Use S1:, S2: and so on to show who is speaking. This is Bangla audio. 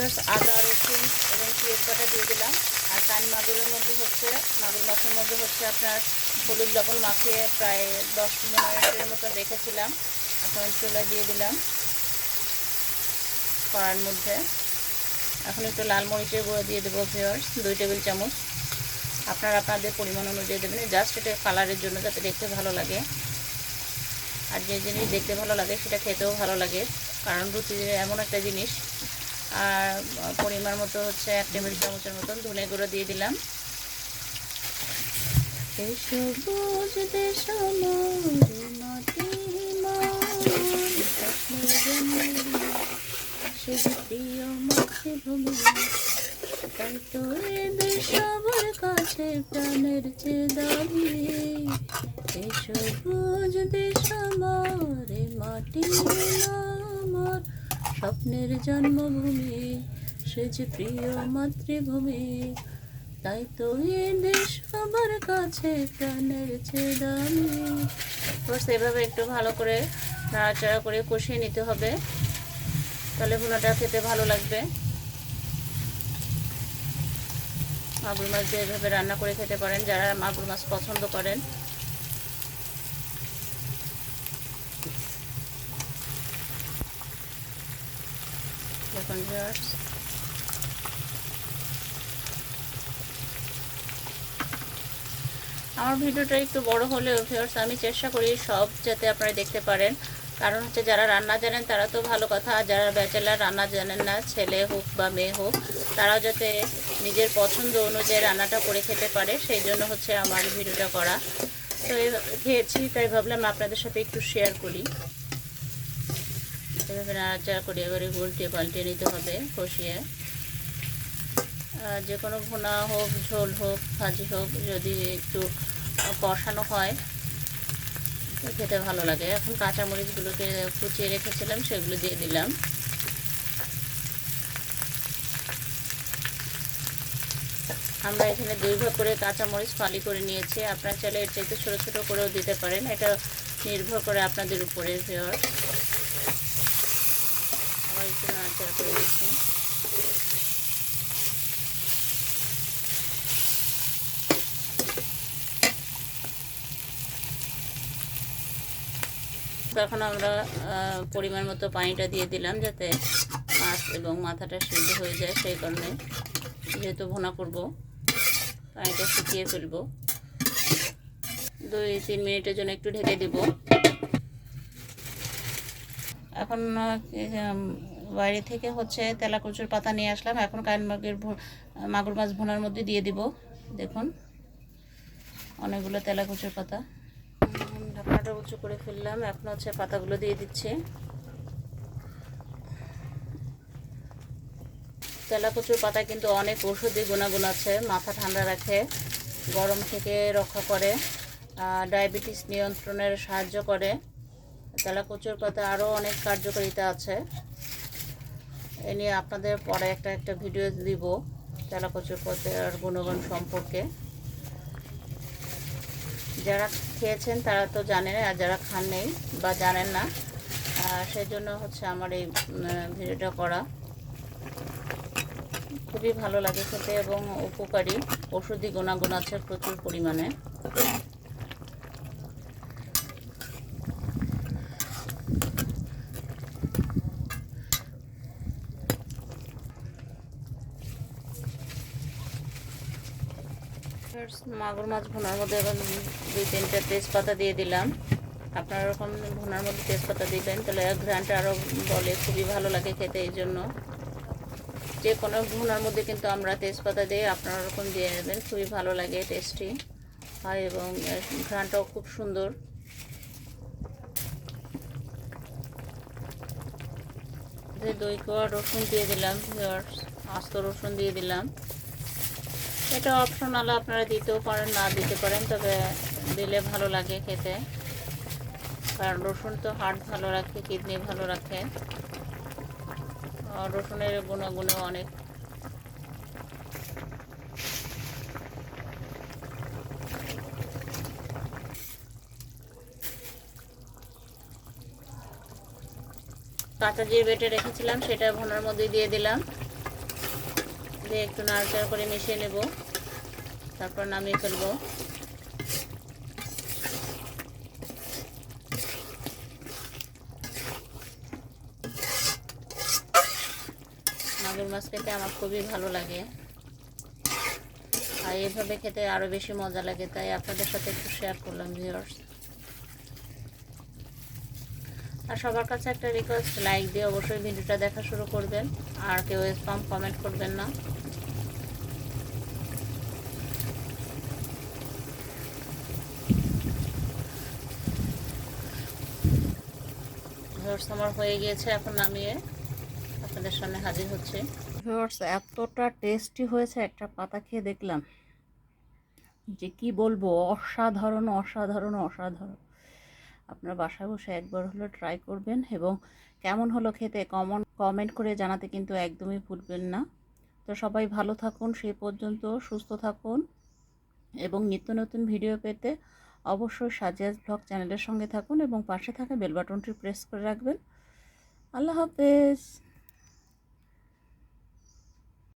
S1: আদা, রসুন এবং পেঁয়াজ বাটা দিয়ে দিলাম। আর কান মাগুরের মধ্যে হচ্ছে, মাগুর মাছের মধ্যে হচ্ছে আপনার হলুদ লবণ মাখিয়ে প্রায় দশ মিনিটের মতো রেখেছিলাম। এখন চুলা দিয়ে দিলাম কড়ার মধ্যে। এখন একটু লাল মরিচের গুঁড়ো দিয়ে দেবো ভিওর্স দুই টেবিল চামচ। আপনারা আপনাদের পরিমাণ অনুযায়ী দেবেন জাস্ট এটা কালারের জন্য যাতে দেখতে ভালো লাগে। আর যে জিনিস দেখতে ভালো লাগে, সেটা খেতেও ভালো লাগে। কারণ রুটি এমন একটা জিনিস আর পরিমাণ মতো হচ্ছে এক টেবিল চামচের মতন ধনে গুঁড়ো দিয়ে দিলাম। সবুজ দেশ সবার কাছে প্রাণের চেয়ে দাবি এই সবুজ দেশ আমার মাটি স্বপ্নের জন্মভূমি, সে যে প্রিয় মাতৃভূমি, তাই তো দেশ সবার কাছে প্রাণের চেয়ে দামি। এভাবে একটু ভালো করে নাড়াচাড়া করে কষিয়ে নিতে হবে। তাহলে ভুনাটা খেতে ভালো লাগবে। মাগুর মাছ দিয়ে এভাবে রান্না করে খেতে পারেন, যারা মাগুর মাছ পছন্দ করেন। দেখুন viewers, আমার ভিডিওটা একটু বড় হলেও ভিউয়ার্স আমি চেষ্টা করি সব যাতে আপনারা দেখতে পারেন। কারণ হচ্ছে যারা রান্না জানেন তারা তো ভালো কথা। আর যারা ব্যাচেলার রান্না জানেন না ছেলে হোক বা মেয়ে হোক তারাও যাতে নিজের পছন্দ অনুযায়ী রান্নাটা করে খেতে পারে সেই জন্য হচ্ছে আমার ভিডিওটা করা। তো খেয়েছি তাই ভাবলাম আপনাদের সাথে একটু শেয়ার করি। এভাবে নাড়াচাড়া করে এবারে উল্টে পাল্টে নিতে হবে কষিয়ে। যে কোনো ভুনা হোক, ঝোল হোক, ভাজি হোক, যদি একটু কষানো হয় খেতে ভালো লাগে। এখন কাঁচামরিচগুলোকে কুচিয়ে রেখেছিলাম, সেগুলো দিয়ে দিলাম। আমরা এখানে দুই করে কাঁচামরিচ ফালি করে নিয়েছি। আপনার চাইলে এর চাইতে ছোটো ছোটো করেও দিতে পারেন। এটা নির্ভর করে আপনাদের উপরে ভিওর একটু নাড়াচাড়া করে আমরা পরিমাণ মতো পানিটা দিয়ে দিলাম যাতে মাছ এবং মাথাটা সিদ্ধ হয়ে যায়, সেই কারণে যেহেতু ভোনা করব, পানিটা শুকিয়ে ফেলব। দুই, তিন মিনিটের জন্য একটু ঢেকে দেব। এখন বাইরে থেকে হচ্ছে তেলা কচুর পাতা নিয়ে আসলাম। এখন কান মাগের মাছ ভোনার মধ্যে দিয়ে দিব। দেখুন, অনেকগুলো তেলা কচুর পাতা। ঢাকনাটা উঁচু করে ফেললাম এখন হচ্ছে পাতাগুলো দিয়ে দিচ্ছে। তেলা কচুর পাতা কিন্তু অনেক ঔষধি গুণাগুণ আছে। মাথা ঠান্ডা রাখে, গরম থেকে রক্ষা করে ডায়াবেটিস নিয়ন্ত্রণের সাহায্য করে। তেলা কচুর পাতা আরও অনেক কার্যকারিতা আছে। এ নিয়ে আপনাদের পরে একটা একটা ভিডিও দিব তেলা কচুর পাতার গুণগুণ সম্পর্কে। যারা খেয়েছেন তারা তো জানেন, আর যারা খান নেই বা জানেন না সেই জন্য হচ্ছে আমার এই ভিডিওটা করা। খুবই ভালো লাগে খেতে এবং উপকারী। ওষুধি গুণাগুণ আছে প্রচুর পরিমাণে। মাগুর মাছ ভুনার মধ্যে এখন দুই তিনটা তেজপাতা দিয়ে দিলাম। আপনারা ওরকম ভুনার মধ্যে তেজপাতা দিবেন, তাহলে ঘ্রানটা আরও বলে, খুবই ভালো লাগে খেতে এই জন্য। যে কোনো ভুনার মধ্যে কিন্তু আমরা তেজপাতা দিয়ে আপনারা ওরকম দিয়ে নেবেন, খুবই ভালো লাগে টেস্টি হয় এবং ঘ্রানটাও খুব সুন্দর। দই, কোয়া রসুন দিয়ে দিলাম আস্ত রসুন দিয়ে দিলাম। এটা অপশনাল আপনারা দিতেও পারেন, না দিতে পারেন, তবে দিলে ভালো লাগে খেতে। কারণ রসুন তো হার্ট ভালো রাখে, কিডনি ভালো রাখে। রসুনের গুণাগুণও অনেক। কাঁচা যে বেটে রেখেছিলাম, সেটা ভোনার মধ্যে দিয়ে দিলাম। দিয়ে একটু নাড়াচাড়া করে মিশিয়ে নেব। তারপর নামিয়ে ফেলব। মাগুর মাছ খেতে আমার খুবই ভালো লাগে। আর এইভাবে খেতে আরও বেশি মজা লাগে, তাই আপনাদের সাথে একটু শেয়ার করলাম আর সবার কাছে একটা রিকোয়েস্ট লাইক দিয়ে অবশ্যই ভিডিওটা দেখা শুরু করবেন। আর কেউ স্পাম কমেন্ট করবেন না। আমার হয়ে গিয়েছে এখন নামিয়ে। আপনাদের সামনে হাজির হচ্ছে। ভিউয়ার্স এতটা টেস্টি হয়েছে, একটা পাতা খেয়ে দেখলাম। যে কি বলব, অসাধারণ অসাধারণ অসাধারণ। আপনার বাসায় বসে একবার হলো ট্রাই করবেন এবং কেমন হলো খেতে কমন কমেন্ট করে জানাতে কিন্তু একদমই ভুলবেন না। তো সবাই ভালো থাকুন সে পর্যন্ত সুস্থ থাকুন এবং নিত্য নতুন ভিডিও পেতে অবশ্যই সাজিয়াজ ব্লগ চ্যানেলের সঙ্গে থাকুন এবং পাশে থাকা বেলবাটনটি প্রেস করে রাখবেন। আল্লাহ হাফেজ।